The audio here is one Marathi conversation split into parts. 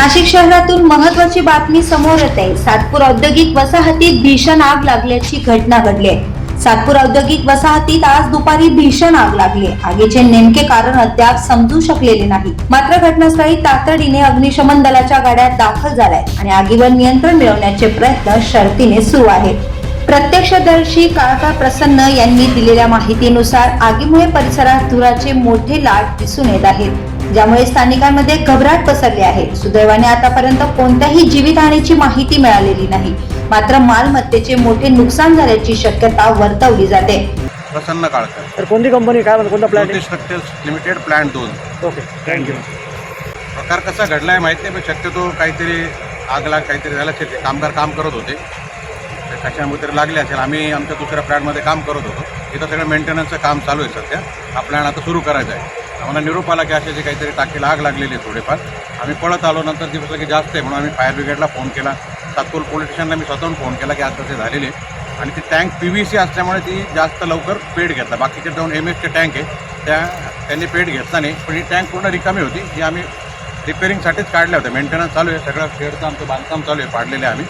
नाशिक शहरातून महत्वाची बातमी समोर येते. सातपूर औद्योगिक वसाहतीत भीषण आग लागल्याची घटना घडली आहे. सातपूर औद्योगिक वसाहतीत आज दुपारी भीषण आग लागली आगीचे नेमके कारण अद्याप समजू शकलेले नाही. मात्र घटनास्थळी तातडीने अग्निशमन दलाच्या गाड्या दाखल झाल्या आणि आगीवर नियंत्रण मिळवण्याचे प्रयत्न शर्तीने सुरू आहेत. प्रत्यक्षदर्शी काळका प्रसन्न यांनी दिलेल्या माहितीनुसार आगीमुळे परिसरात धुराचे मोठे लाट दिसून येत आहेत. ज्यामुळे स्थानिकांमध्ये घबराट पसरली आहे. सुदैवाने आतापर्यंत कोणत्याही जीवितहानीची माहिती मिळालेली नाही. मात्र मालमत्तेचे मोठे नुकसान झाल्याची शक्यता वर्तवली जाते. प्रसन्न काळकर. तर कोणती कंपनी काय म्हणतो कोणता plan Jyotish structures limited plan दोन. ओके थँक्यू प्रकार कसा घडलाय माहिती नाही पण शक्यतो काहीतरी आग लाग काहीतरी झालं. असेल ते कामगार काम करत होते. ते कशामुळे तरी लागले असेल? आम्ही आमच्या दुसऱ्या प्लॅनमध्ये काम करत होतो. इथं सगळं मेंटेनन्सचं काम चालू आहे सध्या. हा प्लॅन आता सुरू करायचा आहे. आम्हाला निरूपाला आला की असे काहीतरी टाकीला आग लागलेली आहे थोडेफार. आम्ही पळत आलो नंतर दिवस की जास्त आहे म्हणून आम्ही फायर ब्रिगेडला फोन केला. सातपूर पोलीस स्टेशनला मी स्वतःहून फोन केला की आता ते झालेले आहे. आणि ती टँक पी व्ही सी असल्यामुळे ती जास्त लवकर पेट घेतला. बाकीचे दोन एम एसचे टँक आहे त्या त्यांनी पेट घेतला नाही. पण ही टँक पूर्ण रिकामी होती. ही आम्ही रिपेरिंगसाठीच काढल्या होत्या. मेंटेनन्स चालू आहे. सगळं शेडचं आमचं बांधकाम चालू आहे. पाडलेले आम्ही.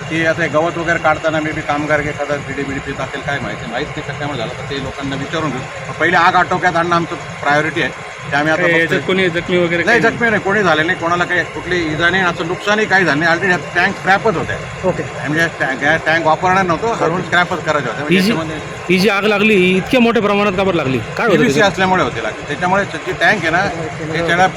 तर ती आता गवत वगैरे काढताना मे बी कामगार एखादा बिडी बिडी पित असेल काय माहिती. माहीत नाही कशामुळे झालं तर ते लोकांना विचारून घेऊ. पहिले आग आटोक्यात आणणं आमचं प्रायोरिटी आहे. ते आम्ही आता याच्यात बघतोय. कोणी जखमी वगैरे नाही काही जखमी नाही कोणी झाले नाही कोणाला काही कुठली इजा नाही असं नुकसानही काही झालं नाही. ऑलरेडी टँक स्क्रॅपच होत्या. ओके. म्हणजे टँक टँक वापरणार नव्हतो हरवून स्क्रॅपच करायचे होते. ही म्हणजे जी ही जी आग लागली ही इतक्या मोठ्या प्रमाणात का बरं लागली? काय होतं पीव्हीसी त्याच्यात? असल्यामुळे होते लागते त्याच्यामुळे जी टँक आहे ना ते त्याला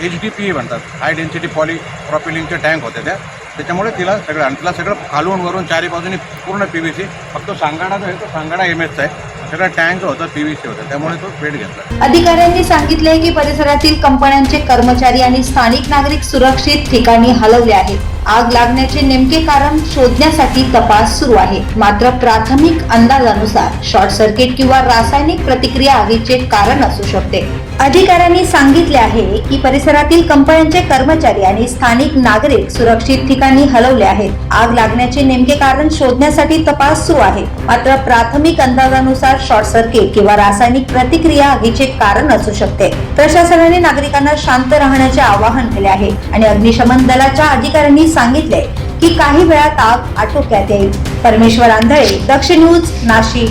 एच डी पी म्हणतात. हाय डेन्सिटी पॉली प्रॉपिलिंगचे टँक होते त्या त्याच्यामुळे तिला सगळं आणि तिला सगळं खालून वरून चारी बाजूनी पूर्ण पी व्ही सी फक्त सांगाडा जो आहे तो सांगाडा एम एसचा आहे. सगळं टँक होता पीव्हीसी होता त्यामुळे तो पेट घेतला. अधिकाऱ्यांनी सांगितले की परिसरातील कंपन्यांचे कर्मचारी आणि स्थानिक नागरिक सुरक्षित ठिकाणी हलवले आहेत. आग लागण्याचे नेमके कारण शोधण्यासाठी तपास सुरू आहे. मात्र प्राथमिक अंदाजानुसार शॉर्ट सर्किट किंवा रासायनिक प्रतिक्रिया आगीचे कारण असू शकते. अधिकाऱ्यांनी सांगितले आहे की परिसरातील कंपन्यांचे कर्मचारी आणि स्थानिक नागरिक सुरक्षित ठिकाणी हलवले आहेत. आग लागण्याचे नेमके कारण शोधण्यासाठी तपास सुरू आहे. मात्र प्राथमिक अंदाजानुसार शॉर्ट सर्किट किंवा रासायनिक प्रतिक्रिया आगीचे कारण असू शकते. प्रशासनाने नागरिकांना शांत राहण्याचे आवाहन केले आहे आणि अग्निशमन दलाच्या अधिकाऱ्यांनी सांगितले की काही वेळात आग आटोक्यात येईल. परमेश्वर आंधळे दक्ष न्यूज नाशिक.